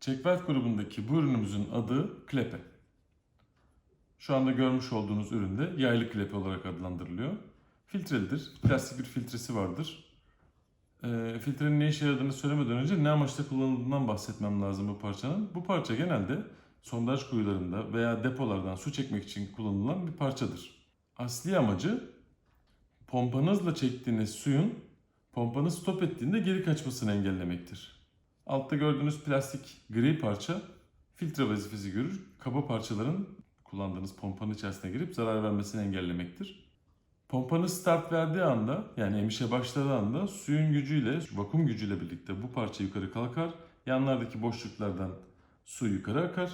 Checkvalve grubundaki bu ürünümüzün adı klepe. Şu anda görmüş olduğunuz ürün de yaylı klepe olarak adlandırılıyor. Filtrelidir. Plastik bir filtresi vardır. Ee, filtrenin ne işe yaradığını söylemeden önce ne amaçla kullanıldığından bahsetmem lazım bu parçanın. Bu parça genelde sondaj kuyularında veya depolardan su çekmek için kullanılan bir parçadır. Asli amacı pompanızla çektiğiniz suyun pompanız stop ettiğinde geri kaçmasını engellemektir. Altta gördüğünüz plastik gri parça filtre vazifesi görür. Kaba parçaların kullandığınız pompanın içerisine girip zarar vermesini engellemektir. Pompanız start verdiği anda yani emişe başladığı anda suyun gücüyle, vakum gücüyle birlikte bu parça yukarı kalkar. Yanlardaki boşluklardan su yukarı akar.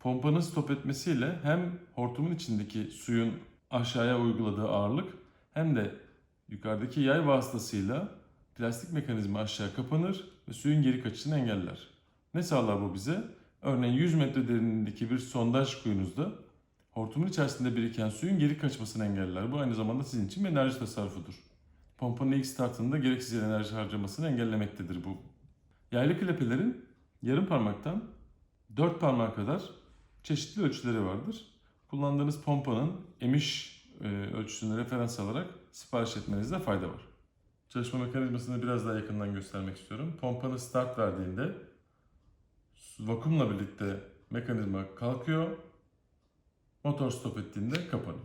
Pompanın stop etmesiyle hem hortumun içindeki suyun aşağıya uyguladığı ağırlık hem de yukarıdaki yay vasıtasıyla plastik mekanizma aşağı kapanır ve suyun geri kaçışını engeller. Ne sağlar bu bize? Örneğin 100 metre derinliğindeki bir sondaj kuyunuzda hortumun içerisinde biriken suyun geri kaçmasını engeller. Bu aynı zamanda sizin için bir enerji tasarrufudur. Pompanın ilk startında gereksiz enerji harcamasını engellemektedir bu. Yaylı klepelerin yarım parmaktan 4 parmağa kadar çeşitli ölçüleri vardır. Kullandığınız pompanın emiş e, ölçüsünü referans alarak sipariş etmenizde fayda var. Çalışma mekanizmasını biraz daha yakından göstermek istiyorum. Pompanı start verdiğinde vakumla birlikte mekanizma kalkıyor. Motor stop ettiğinde kapanıyor.